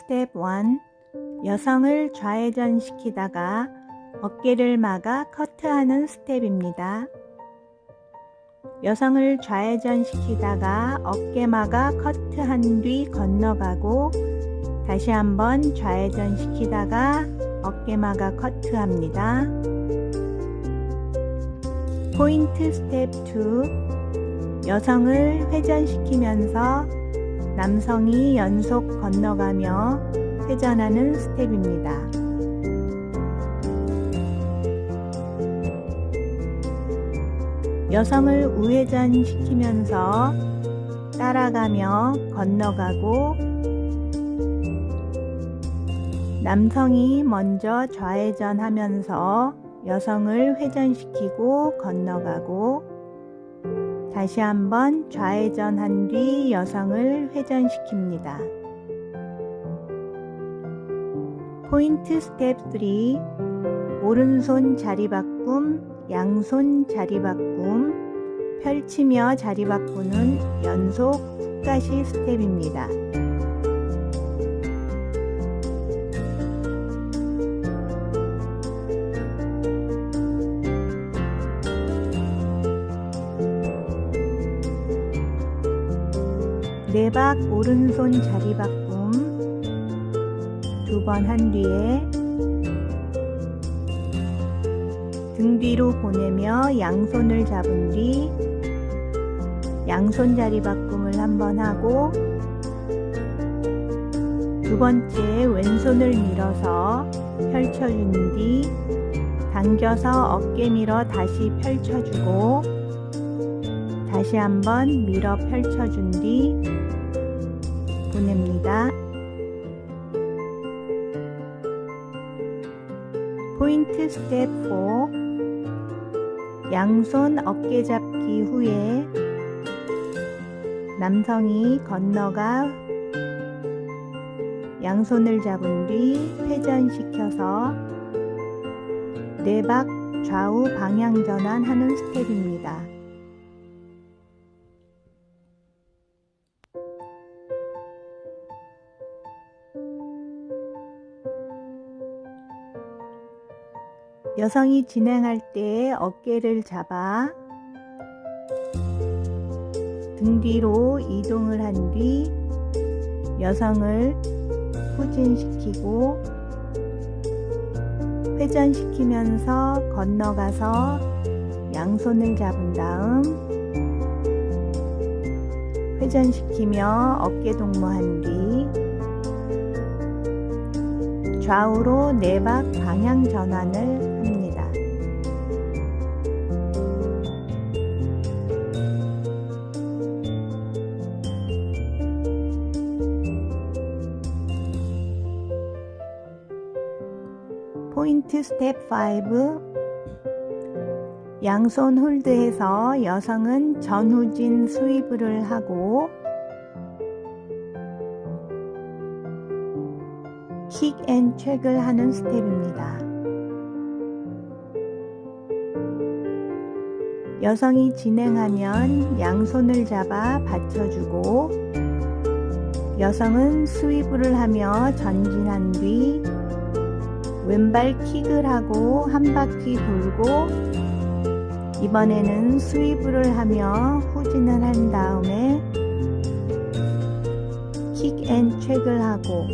스텝 1 여성을 좌회전시키다가 어깨를 막아 커트하는 스텝입니다. 여성을 좌회전시키다가 어깨 막아 커트한 뒤 건너가고 다시 한번 좌회전시키다가 어깨 막아 커트합니다. 포인트 스텝 2 여성을 회전시키면서 남성이 연속 건너가며 회전하는 스텝입니다. 여성을 우회전시키면서 따라가며 건너가고 남성이 먼저 좌회전하면서 여성을 회전시키고 건너가고 다시 한번 좌회전한 뒤 여성을 회전시킵니다. 포인트 스텝 3 오른손 자리 바꿈, 양손 자리 바꿈, 펼치며 자리 바꾸는 연속 훅가시 스텝입니다. 네박 오른손 자리 바꿈. 두 번 한 뒤에 등 뒤로 보내며 양손을 잡은 뒤 양손 자리 바꿈을 한 번 하고 두 번째 왼손을 밀어서 펼쳐준 뒤 당겨서 어깨 밀어 다시 펼쳐주고 다시 한번 밀어 펼쳐준 뒤 보냅니다. 포인트 스텝 4 양손 어깨 잡기 후에 남성이 건너가 양손을 잡은 뒤 회전시켜서 네박 좌우 방향 전환하는 스텝입니다. 여성이 진행할 때 어깨를 잡아 등 뒤로 이동을 한 뒤 여성을 후진시키고 회전시키면서 건너가서 양손을 잡은 다음 회전시키며 어깨 동무한 뒤 좌우로 네 박 방향 전환을 포인트 스텝 5 양손 홀드해서 여성은 전후진 스위브를 하고 킥앤 책을 하는 스텝입니다. 여성이 진행하면 양손을 잡아 받쳐주고 여성은 스위브를 하며 전진한 뒤 왼발 킥을 하고 한 바퀴 돌고 이번에는 스위브를 하며 후진을 한 다음에 킥 앤 책을 하고